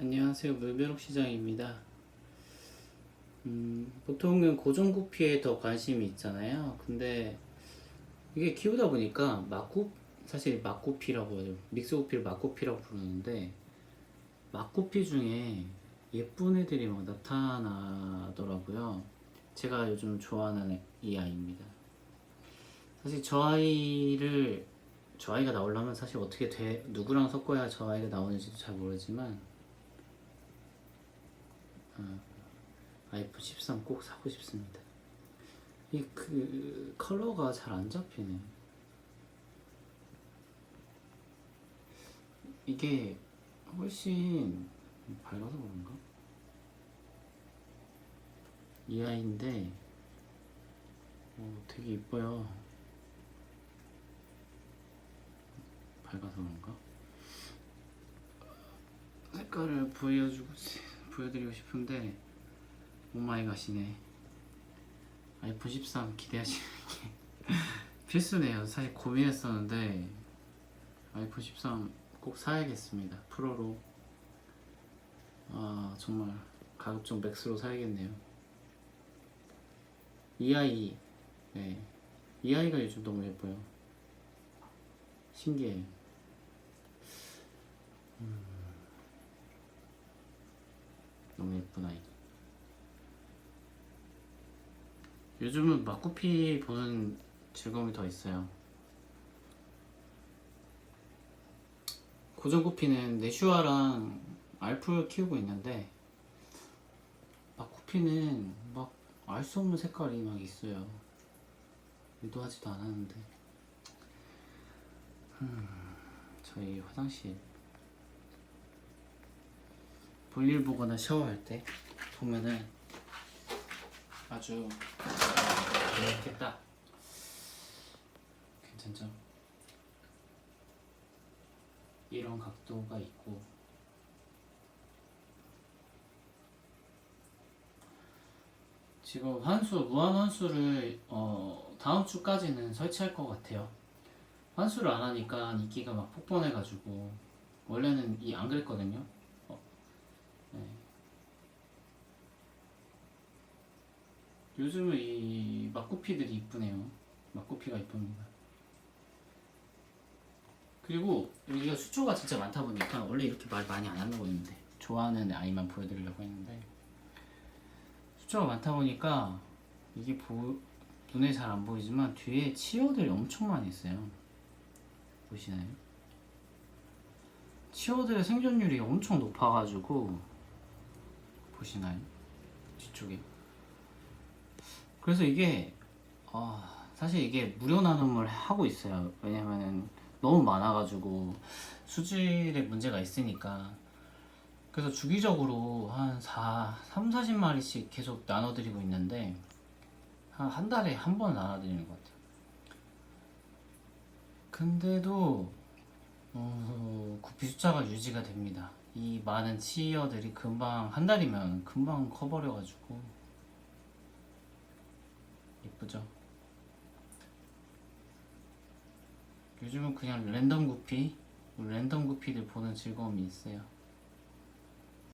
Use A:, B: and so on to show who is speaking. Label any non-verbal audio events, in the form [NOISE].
A: 안녕하세요. 물벼룩 시장입니다. 음, 보통은 고정 구피에 더 관심이 있잖아요. 근데 이게 키우다 보니까 막구 사실 막구피라고 하죠. 믹스 구피를 막구피라고 부르는데 막구피 중에 예쁜 애들이 막 나타나더라고요. 제가 요즘 좋아하는 애- 이 아이입니다. 사실 저 아이를 저 아이가 나오려면 사실 어떻게 돼 누구랑 섞어야 저 아이가 나오는지도 잘 모르지만 어, 아이폰 13 꼭 사고 싶습니다. 이 그 컬러가 잘 안 잡히네. 이게 훨씬 밝아서 그런가? 이 아이인데 어, 되게 이뻐요. 밝아서 그런가? 색깔을 보여주고 보여드리고 싶은데 오마이갓이네. 아이폰 13 기대하시는 게 [LAUGHS] 필수네요. 사실 고민했었는데 아이폰 13 꼭 사야겠습니다. 프로로 아 정말 가급적 맥스로 사야겠네요. 이 아이 네. 이 아이가 요즘 너무 예뻐요. 신기해요. 음. 너무 예쁜 아이. 요즘은 막구피 보는 즐거움이 더 있어요. 고정구피는 내슈아랑 알풀 키우고 있는데 막구피는 막 알 수 없는 색깔이 막 있어요. 의도하지도 않았는데. 음, 저희 화장실 볼일 보거나 샤워할 때 보면은 아주 이렇게 딱 괜찮죠? 이런 각도가 있고 지금 환수 무한 환수를 어, 다음 주까지는 설치할 것 같아요. 환수를 안 하니까 이끼가 막 폭번해가지고 원래는 이 안 그랬거든요. 어, 네. 요즘은 이 막구피들이 이쁘네요. 막구피가 이쁩니다. 그리고 여기가 수초가 진짜 많다 보니까 원래 이렇게 말 많이 안 하려고 했는데 좋아하는 아이만 보여드리려고 했는데 수초가 많다 보니까 이게 보, 눈에 잘 안 보이지만 뒤에 치어들이 엄청 많이 있어요. 보시나요? 치어들의 생존율이 엄청 높아가지고 보시나요? 뒤쪽에 그래서 이게 어, 사실 이게 무료 나눔을 하고 있어요. 왜냐면은 너무 많아가지고 수질에 문제가 있으니까 그래서 주기적으로 한 4, 3, 40마리씩 계속 나눠드리고 있는데 한, 한 달에 한 번 나눠드리는 것 같아요. 근데도 어, 구피 숫자가 유지가 됩니다. 이 많은 치어들이 금방 한 달이면 금방 커버려가지고 예쁘죠? 요즘은 그냥 랜덤 구피, 랜덤 구피들 보는 즐거움이 있어요.